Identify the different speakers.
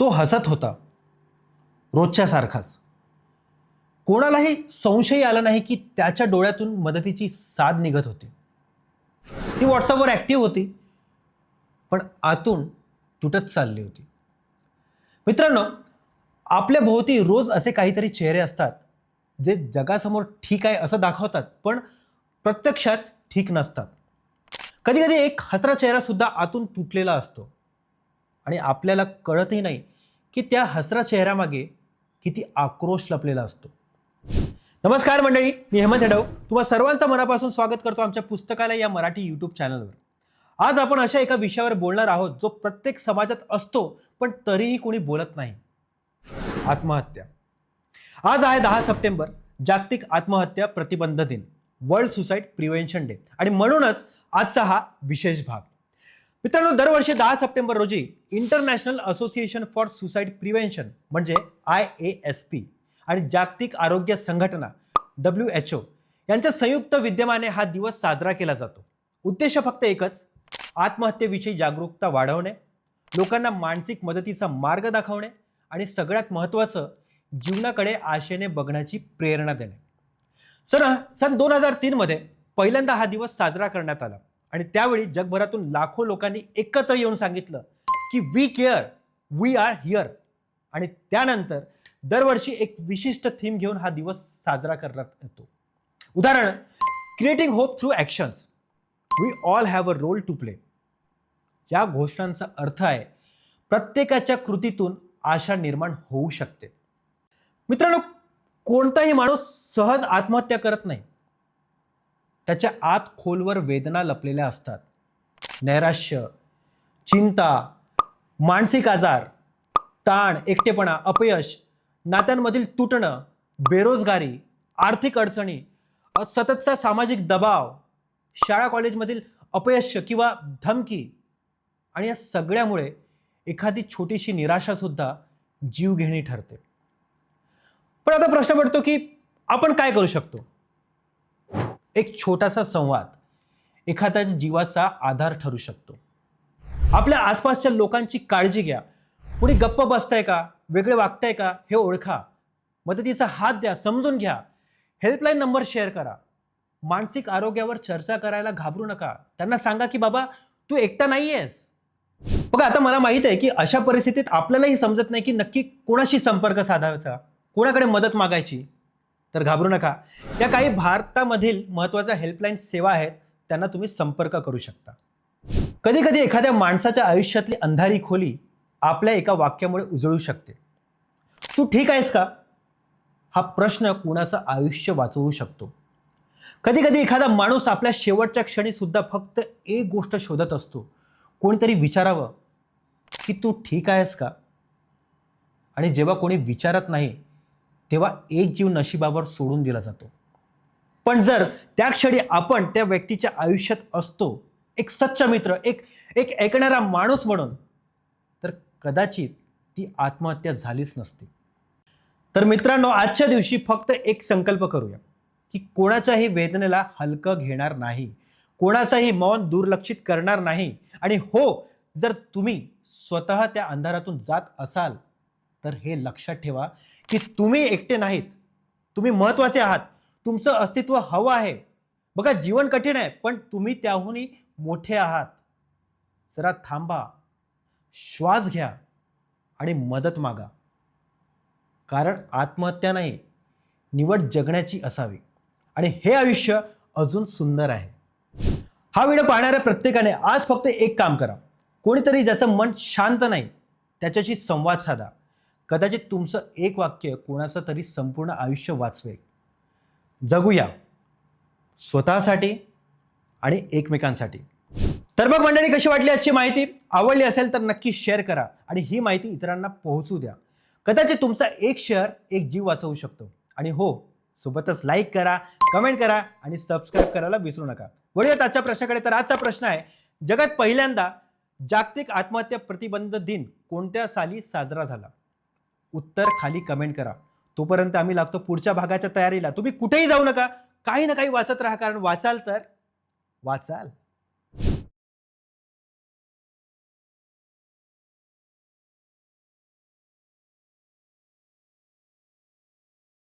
Speaker 1: तो हसत होता. रोजच्यासारखाच कोणालाही संशय आला नाही की त्याच्या डोळ्यातून मदतीची साध निघत होती. ती व्हॉट्सअपवर ॲक्टिव्ह होती पण आतून तुटत चालली होती. मित्रांनो आपल्या भोवती रोज असे काहीतरी चेहरे असतात जे जगासमोर ठीक आहे असं दाखवतात पण प्रत्यक्षात ठीक नसतात. कधी कधी एक हसरा चेहरासुद्धा आतून तुटलेला असतो. आणि आपल्याला कळतही नाही की त्या हसरा चेहऱ्यामागे किती आक्रोश लपलेला असतो. नमस्कार मंडळी मी हेमंत हेडव तुम्हा सर्वांचं मनापासून स्वागत करतो आमच्या पुस्तकालय या मराठी यूट्यूब चॅनलवर आज आपण अशा एका विषयावर बोलणार आहोत जो प्रत्येक समाजात असतो पण तरीही कोणी बोलत नाही. आत्महत्या. आज आहे दहा सप्टेंबर जागतिक आत्महत्या प्रतिबंध दिन वर्ल्ड सुसाईड प्रिव्हेन्शन डे. आणि म्हणूनच आजचा हा विशेष भाग. मित्रांनो दरवर्षी दहा सप्टेंबर रोजी international association for suicide prevention म्हणजे आय ए एस पी आणि जागतिक आरोग्य संघटना डब्ल्यू एच ओ यांच्या संयुक्त विद्यमाने हा दिवस साजरा केला जातो. उद्देश फक्त एकच आत्महत्येविषयी जागरूकता वाढवणे लोकांना मानसिक मदतीचा मार्ग दाखवणे आणि सगळ्यात महत्त्वाचं जीवनाकडे आशेने बघण्याची प्रेरणा देणे. सर सन दोन हजार तीनमध्ये पहिल्यांदा हा दिवस साजरा करण्यात आला. आणि त्यावेळी जगभरातून लाखो लोकांनी एकत्र येऊन सांगितलं की we care we are here आणि त्यानंतर दरवर्षी एक विशिष्ट थीम घेऊन हा दिवस साजरा करण्यात येतो. उदाहरण creating hope through actions we all have a role to play या घोषणांचा अर्थ आहे प्रत्येकाच्या कृतीतून आशा निर्माण होऊ शकते. मित्रांनो कोणताही माणूस सहज आत्महत्या करत नाही. त्याच्या आत खोलवर वेदना लपलेल्या असतात. नैराश्य चिंता मानसिक आजार ताण एकटेपणा अपयश नात्यांमधील तुटणं बेरोजगारी आर्थिक अडचणी सततचा सामाजिक दबाव शाळा कॉलेजमधील अपयश किंवा धमकी आणि या सगळ्यामुळे एखादी छोटीशी निराशासुद्धा जीवघेणी ठरते. पण आता प्रश्न पडतो की आपण काय करू शकतो? एक छोटासा संवाद एखाद्या जीवाचा आधार ठरू शकतो. आपल्या आसपासच्या लोकांची काळजी घ्या. कुणी गप्प बसताय का? वेगळे वागताय का? हे ओळखा. मदतीचा हात द्या समजून घ्या. हेल्पलाईन नंबर शेअर करा. मानसिक आरोग्यावर चर्चा करायला घाबरू नका. त्यांना सांगा की बाबा तू एकटा नाही आहेस बघा आता मला माहीत आहे की अशा परिस्थितीत आपल्यालाही समजत नाही की नक्की कोणाशी संपर्क साधायचा कोणाकडे मदत मागायची. तर घाबरू नका. या काही भारतामधील महत्त्वाच्या हेल्पलाईन सेवा आहेत त्यांना तुम्ही संपर्क करू शकता. कधी कधी एखाद्या माणसाच्या आयुष्यातली अंधारी खोली आपल्या एका वाक्यामुळे उजळू शकते. तू ठीक आहेस का? हा प्रश्न कुणाचं आयुष्य वाचवू शकतो? कधी कधी एखादा माणूस आपल्या शेवटच्या क्षणी सुद्धा फक्त एक गोष्ट शोधत असतो. कोणीतरी विचारावं की तू ठीक आहेस का? आणि जेव्हा कोणी विचारत नाही तेव्हा एक जीव नशिबावर सोडून दिला जातो. पण जर त्या क्षणी आपण त्या व्यक्तीच्या आयुष्यात असतो एक सच्चा मित्र एक एक ऐकणारा माणूस म्हणून तर कदाचित ती आत्महत्या झालीच नसती. तर मित्रांनो आजच्या दिवशी फक्त एक संकल्प करूया की कोणाच्याही वेदनेला हलकं घेणार नाही कोणाचाही मौन दुर्लक्षित करणार नाही आणि हो जर तुम्ही स्वतः त्या अंधारातून जात असाल तर हे लक्षात ठेवा की तुम्ही एकटे नाहीत. तुम्ही महत्त्वाचे आहात. तुमचं अस्तित्व हवं आहे. बघा जीवन कठीण आहे पण तुम्ही त्याहूनही मोठे आहात. जरा थांबा. श्वास घ्या आणि मदत मागा. कारण आत्महत्या नाही निवड जगण्याची असावी. आणि हे आयुष्य अजून सुंदर आहे. हा व्हिडिओ पाहणाऱ्या प्रत्येकाने आज फक्त एक काम करा. कोणीतरी ज्याचं मन शांत नाही त्याच्याशी संवाद साधा. कदाचित तुमचं एक वाक्य कोणाचं तरी संपूर्ण आयुष्य वाचवेल. जगूया. स्वतःसाठी आणि एकमेकांसाठी. तर मग मंडळी कशी वाटली आजची माहिती? आवडली असेल तर नक्की शेअर करा आणि ही माहिती इतरांना पोहोचू द्या. कदाचित तुमचा एक शेअर एक जीव वाचवू शकतो. आणि हो सोबतच लाईक करा कमेंट करा आणि सबस्क्राईब करायला विसरू नका. वळूयात आजच्या प्रश्नाकडे. तर आजचा प्रश्न आहे जगात पहिल्यांदा जागतिक आत्महत्या प्रतिबंध दिन कोणत्या साली साजरा झाला? उत्तर खाली कमेंट करा. तोपर्यंत आम्ही लागतो पुढच्या भागाच्या तयारीला. तुम्ही कुठेही जाऊ नका. काही ना काही वाचत राहा कारण वाचाल तर वाचाल.